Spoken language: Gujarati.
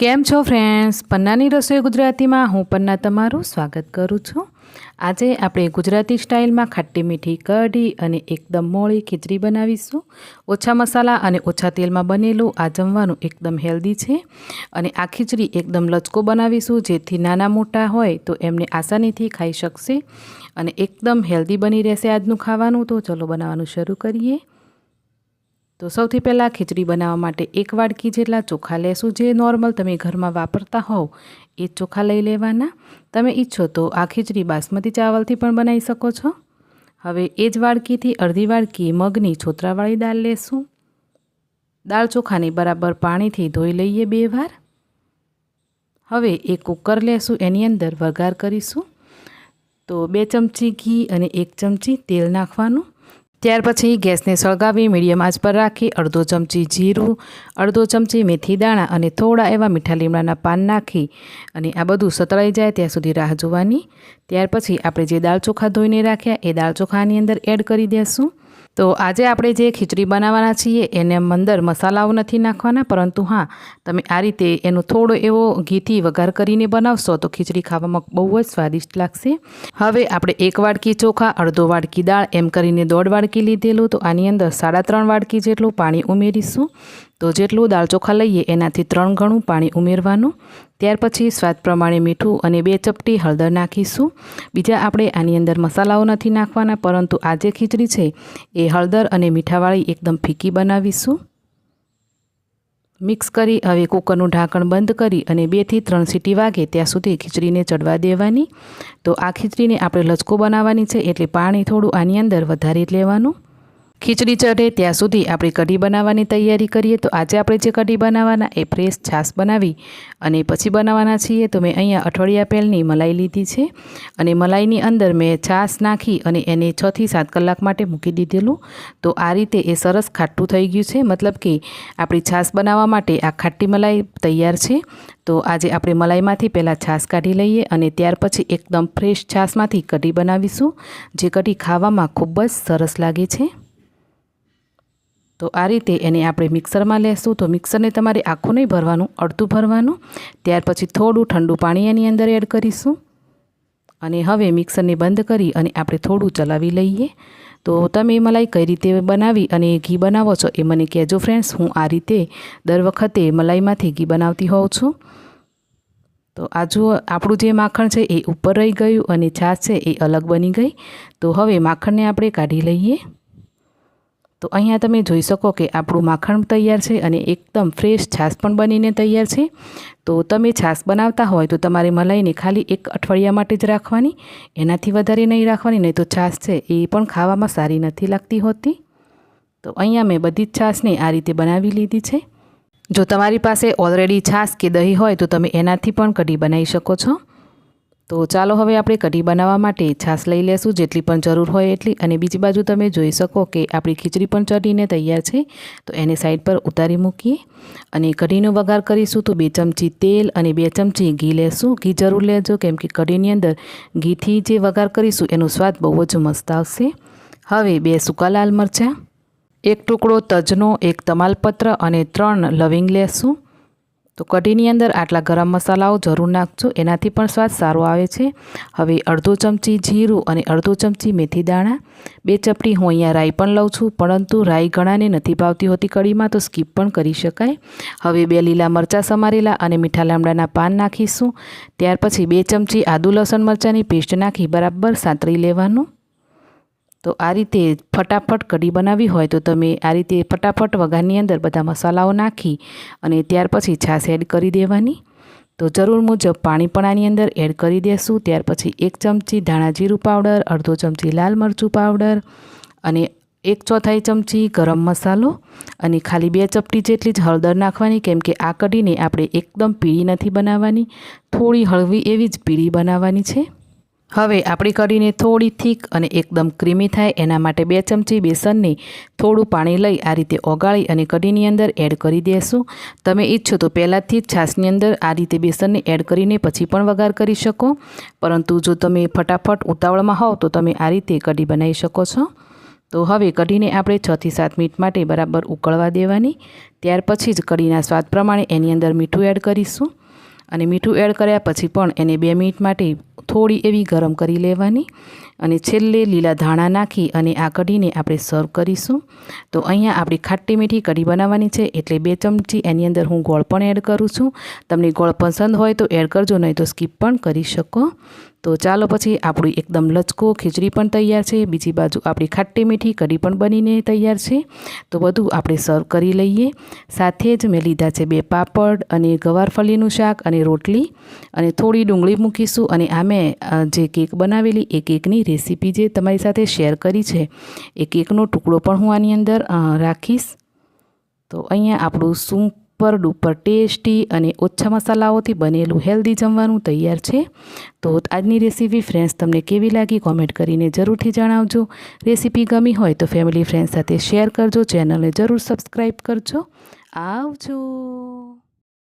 કેમ છો ફ્રેન્ડ્સ પન્નાની રસોઈ ગુજરાતીમાં હું પન્ના તમારું સ્વાગત કરું છું. આજે આપણે ગુજરાતી સ્ટાઇલમાં ખાટી મીઠી કઢી અને એકદમ મોળી ખીચડી બનાવીશું. ઓછા મસાલા અને ઓછા તેલમાં બનેલું આ જમવાનું એકદમ હેલ્ધી છે અને આ ખીચડી એકદમ લચકો બનાવીશું. જેથી નાના મોટા હોય તો એમને આસાનીથી ખાઈ શકશે અને એકદમ હેલ્ધી બની રહેશે આજનું ખાવાનું. તો ચલો બનાવવાનું શરૂ કરીએ. તો સૌથી પહેલાં ખીચડી બનાવવા માટે એક વાડકી જેટલા ચોખા લેશું, જે નોર્મલ તમે ઘરમાં વાપરતા હોવ, એ ચોખા લઈ લેવાના. તમે ઈચ્છો તો આ ખીચડી બાસમતી ચાવલથી પણ બનાવી શકો છો. હવે એ જ વાડકીથી અડધી વાડકી મગની છોતરાવાળી દાળ લેશું. દાળ ચોખાની બરાબર પાણીથી ધોઈ લઈએ બે વાર. હવે એ કુકર લેશું, એની અંદર વઘાર કરીશું. તો બે ચમચી ઘી અને એક ચમચી તેલ નાખવાનું. ત્યાર પછી ગેસને સળગાવી મીડિયમ આંચ પર રાખી અડધો ચમચી જીરું, અડધો ચમચી મેથી દાણા અને થોડા એવા મીઠા લીમડાના પાન નાખી અને આ બધું સતળાઈ જાય ત્યાં સુધી રાહ જોવાની. ત્યાર પછી આપણે જે દાળ ચોખા ધોઈને રાખ્યા એ દાળ ચોખાની અંદર એડ કરી દઈશું તો આજે આપણે જે ખીચડી બનાવવાના છીએ, એને અંદર મસાલાઓ નથી નાખવાના, પરંતુ હા, તમે આ રીતે એનો થોડો એવો ઘીથી વઘાર કરીને બનાવશો તો ખીચડી ખાવામાં બહુ જ સ્વાદિષ્ટ લાગશે. હવે આપણે એક વાડકી ચોખા, અડધો વાડકી દાળ, એમ કરીને દોઢ વાડકી લીધેલું. તો આની અંદર સાડા ત્રણ વાડકી જેટલું પાણી ઉમેરીશું. તો જેટલું દાળ ચોખા લઈએ, એનાથી ત્રણ ગણું પાણી ઉમેરવાનું. ત્યાર પછી સ્વાદ પ્રમાણે મીઠું અને બે ચપટી હળદર નાખીશું. બીજા આપણે આની અંદર મસાલાઓ નથી નાખવાના, પરંતુ આ જે ખીચડી છે, એ હળદર અને મીઠાવાળી એકદમ ફીકી બનાવીશું. મિક્સ કરી હવે કુકરનું ઢાંકણ બંધ કરી અને બેથી ત્રણ સીટી વાગે ત્યાં સુધી ખીચડીને ચડવા દેવાની. તો આ ખીચડીને આપણે લચકો બનાવવાની છે, એટલે પાણી થોડું આની અંદર વધારી લેવાનું. ખીચડી ચઢે ત્યાં સુધી આપણે કઢી બનાવવાની તૈયારી કરીએ તો આજે આપણે જે કઢી બનાવવાના એ ફ્રેશ છાશ બનાવી અને પછી બનાવવાના છીએ તો મેં અહીંયા અઠવાડિયા પહેલની મલાઈ લીધી છે અને મલાઈની અંદર મેં છાશ નાખી અને એને છથી સાત કલાક માટે મૂકી દીધેલું. તો આ રીતે એ સરસ ખાટું થઈ ગયું છે. મતલબ કે આપણી છાશ બનાવવા માટે આ ખાટી મલાઈ તૈયાર છે. તો આજે આપણે મલાઈમાંથી પહેલાં છાશ કાઢી લઈએ અને ત્યાર પછી એકદમ ફ્રેશ છાશમાંથી કઢી બનાવીશું. જે કઢી ખાવામાં ખૂબ જ સરસ લાગે છે. તો આ રીતે એને આપણે મિક્સરમાં લેશું. તો મિક્સરને તમારે આખું નહીં ભરવાનું, અડધું ભરવાનું. ત્યાર પછી થોડું ઠંડુ પાણી એની અંદર એડ કરીશું. અને હવે મિક્સરને બંધ કરી અને આપણે થોડું ચલાવી લઈએ. તો તમે મલાઈ કઈ રીતે બનાવી અને ઘી બનાવો છો એ મને કહેજો ફ્રેન્ડ્સ હું આ રીતે દર વખતે મલાઈમાંથી ઘી બનાવતી હોઉં છું. તો આ જુઓ, આપણું જે માખણ છે એ ઉપર રહી ગયું અને છાશ છે એ અલગ બની ગઈ. તો હવે માખણને આપણે કાઢી લઈએ. તો અહીંયા તમે જોઈ શકો કે આપણું માખણ તૈયાર છે અને એકદમ ફ્રેશ છાશ પણ બનીને તૈયાર છે. તો તમે છાશ બનાવતા હોય તો તમારે મલાઈને ખાલી એક અઠવાડિયા માટે જ રાખવાની, એનાથી વધારે નહીં રાખવાની, નહીં તો છાશ છે એ પણ ખાવામાં સારી નથી લાગતી હોતી. તો અહીંયા મેં બધી જ છાશને આ રીતે બનાવી લીધી છે. જો તમારી પાસે ઓલરેડી છાશ કે દહીં હોય તો તમે એનાથી પણ કઢી બનાવી શકો છો. તો ચાલો હવે આપણે કઢી બનાવવા માટે છાશ લઈ લેશું, જેટલી પણ જરૂર હોય એટલી. અને બીજી બાજુ તમે જોઈ શકો કે આપણી ખીચડી પણ ચડીને તૈયાર છે. તો એને સાઈડ પર ઉતારી મૂકીએ અને કઢીનો વઘાર કરીશું તો બે ચમચી તેલ અને બે ચમચી ઘી લેશું. ઘી જરૂર લેજો, કેમ કે કઢીની અંદર ઘીથી જે વઘાર કરીશું એનો સ્વાદ બહુ જ મસ્ત આવશે. હવે બે સૂકા લાલ મરચાં, એક ટુકડો તજનો એક તમાલપત્ર અને ત્રણ લવિંગ લેશું. તો કઢીની અંદર આટલા ગરમ મસાલાઓ જરૂર નાખજો, એનાથી પણ સ્વાદ સારો આવે છે. હવે અડધો ચમચી જીરું અને અડધો ચમચી મેથી દાણા. બે ચપટી હું અહીંયા રાઈ પણ લઉં છું, પરંતુ રાઈ ઘણાને નથી ભાવતી હોતી કઢીમાં, તો સ્કીપ પણ કરી શકાય. હવે બે લીલા મરચાં સમારેલા અને મીઠા લામડાના પાન નાખીશું. ત્યાર પછી બે ચમચી આદુ લસણ મરચાંની પેસ્ટ નાખી બરાબર સાંતળી લેવાનું. તો આ રીતે ફટાફટ કઢી બનાવી હોય તો તમે આ રીતે ફટાફટ વઘારની અંદર બધા મસાલાઓ નાખી અને ત્યાર પછી છાશ એડ કરી દેવાની. તો જરૂર મુજબ પાણી પણ આની અંદર એડ કરી દેશું. ત્યાર પછી એક ચમચી ધાણા જીરું પાવડર, અડધો ચમચી લાલ મરચું પાવડર અને એક ચોથાઈ ચમચી ગરમ મસાલો અને ખાલી બે ચપટી જેટલી જ હળદર નાખવાની કેમ કે આ કઢીને આપણે એકદમ પીળી નથી બનાવવાની. થોડી હળવી એવી જ પીળી બનાવવાની છે. હવે આપણી કઢીને થોડી થીક અને એકદમ ક્રીમી થાય એના માટે બે ચમચી બેસનને થોડું પાણી લઈ આ રીતે ઓગાળી અને કઢીની અંદર એડ કરી દેશું. તમે ઈચ્છો તો પહેલાંથી જ છાશની અંદર આ રીતે બેસનને એડ કરીને પછી પણ વઘાર કરી શકો. પરંતુ જો તમે ફટાફટ ઉતાવળમાં હોવ તો તમે આ રીતે કઢી બનાવી શકો છો. તો હવે કઢીને આપણે છથી સાત મિનિટ માટે બરાબર ઉકળવા દેવાની. ત્યાર પછી જ કઢીના સ્વાદ પ્રમાણે એની અંદર મીઠું એડ કરીશું. અને મીઠું એડ કર્યા પછી પણ એને બે મિનિટ માટે થોડી એવી ગરમ કરી લેવાની અને છેલ્લે લીલા ધાણા નાખી અને આ કઢીને આપણે સર્વ કરીશું. તો અહીંયા આપણી ખાટી મીઠી કઢી બનાવવાની છે. એટલે બે ચમચી એની અંદર હું ગોળ પણ એડ કરું છું. તમને ગોળ પસંદ હોય તો એડ કરજો, નહીં તો સ્કીપ પણ કરી શકો. તો ચાલો પછી આપણી એકદમ લચકો ખીચડી પણ તૈયાર છે. બીજી બાજુ આપણી ખાટી મીઠી કઢી પણ બનીને તૈયાર છે. તો બધું આપણે સર્વ કરી લઈએ. સાથે જ મેં લીધા છે બે પાપડ અને ગવારફળીનું શાક અને રોટલી. અને થોડી ડુંગળી મૂકીશું અને આ મેં જે કેક બનાવેલી એ કેકની રેસીપી જે તમારી સાથે શેર કરી છે, એ કેકનો ટુકડો પણ હું આની અંદર રાખીશ. તો અહીંયા આપણું સુપર ડુપર ટેસ્ટી અને ઓછા મસાલાઓથી બનેલું હેલ્ધી જમવાનું તૈયાર છે. તો આજની રેસીપી ફ્રેન્ડ્સ તમને કેવી લાગી કોમેન્ટ કરીને જરૂરથી જણાવજો. રેસીપી ગમી હોય તો ફેમિલી ફ્રેન્ડ્સ સાથે શેર કરજો. ચેનલને જરૂર સબસ્ક્રાઈબ કરજો. આવજો.